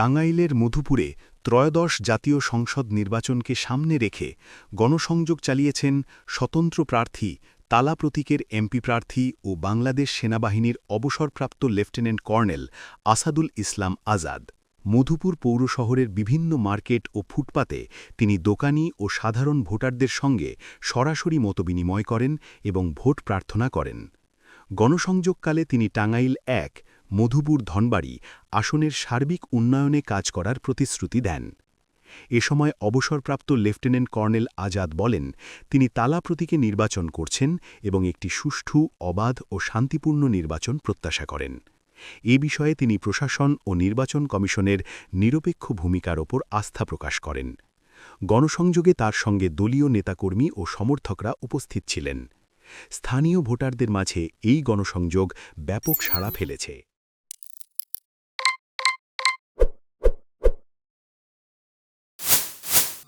টাঙ্গাইলের মধুপুরে ত্রয়োদশ জাতীয় সংসদ নির্বাচনকে সামনে রেখে গণসংযোগ চালিয়েছেন স্বতন্ত্র প্রার্থী, তালা প্রতীকের এমপি প্রার্থী ও বাংলাদেশ সেনাবাহিনীর অবসরপ্রাপ্ত লেফটেন্যান্ট কর্নেল আসাদুল ইসলাম আজাদ। মধুপুর পৌর শহরের বিভিন্ন মার্কেট ও ফুটপাতে তিনি দোকানি ও সাধারণ ভোটারদের সঙ্গে সরাসরি মতবিনিময় করেন এবং ভোট প্রার্থনা করেন। গণসংযোগকালে তিনি টাঙ্গাইল এক মধুপুর ধনবাড়ি আসনের সার্বিক উন্নয়নে কাজ করার প্রতিশ্রুতি দেন। এ সময় অবসরপ্রাপ্ত লেফটেন্যান্ট কর্নেল আজাদ বলেন, তিনি তালা প্রতীকে নির্বাচন করছেন এবং একটি সুষ্ঠু, অবাধ ও শান্তিপূর্ণ নির্বাচন প্রত্যাশা করেন। এ বিষয়ে তিনি প্রশাসন ও নির্বাচন কমিশনের নিরপেক্ষ ভূমিকার ওপর আস্থা প্রকাশ করেন। গণসংযোগে তার সঙ্গে দলীয় নেতাকর্মী ও সমর্থকরা উপস্থিত ছিলেন। স্থানীয় ভোটারদের মাঝে এই গণসংযোগ ব্যাপক সাড়া ফেলেছে।